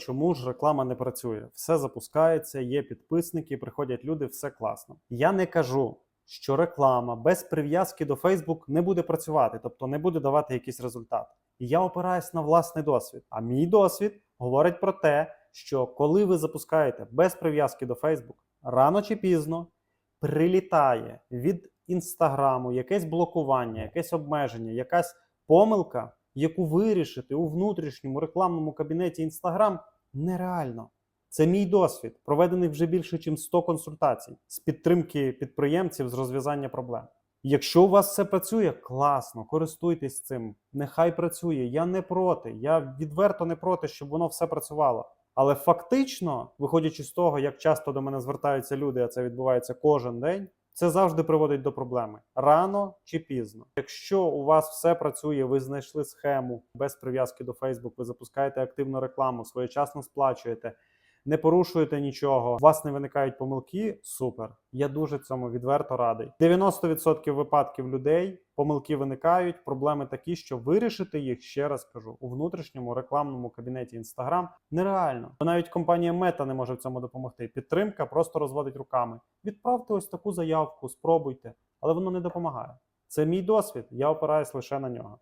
Чому ж реклама не працює? Все запускається, є підписники, приходять люди, все класно. Я не кажу, що реклама без прив'язки до Facebook не буде працювати, тобто не буде давати якийсь результат. І я опираюсь на власний досвід. А мій досвід говорить про те, що коли ви запускаєте без прив'язки до Facebook, рано чи пізно прилітає від інстаграму якесь блокування, якесь обмеження, якась помилка, яку вирішити у внутрішньому рекламному кабінеті Instagram нереально. Це мій досвід, проведений вже більше, ніж 100 консультацій з підтримки підприємців з розв'язання проблем. Якщо у вас все працює, класно, користуйтесь цим. Нехай працює. Я не проти. Я відверто не проти, щоб воно все працювало. Але фактично, виходячи з того, як часто до мене звертаються люди, а це відбувається кожен день, це завжди приводить до проблеми рано чи пізно. Якщо у вас все працює, ви знайшли схему без прив'язки до Facebook, ви запускаєте активну рекламу, своєчасно сплачуєте, не порушуєте нічого, у вас не виникають помилки. Супер. Я дуже цьому відверто радий. 90% випадків людей помилки виникають. Проблеми такі, що вирішити їх ще раз кажу у внутрішньому рекламному кабінеті Instagram нереально. Навіть компанія Meta не може в цьому допомогти. Підтримка просто розводить руками. Відправте ось таку заявку, спробуйте, але воно не допомагає. Це мій досвід. Я опираюсь лише на нього.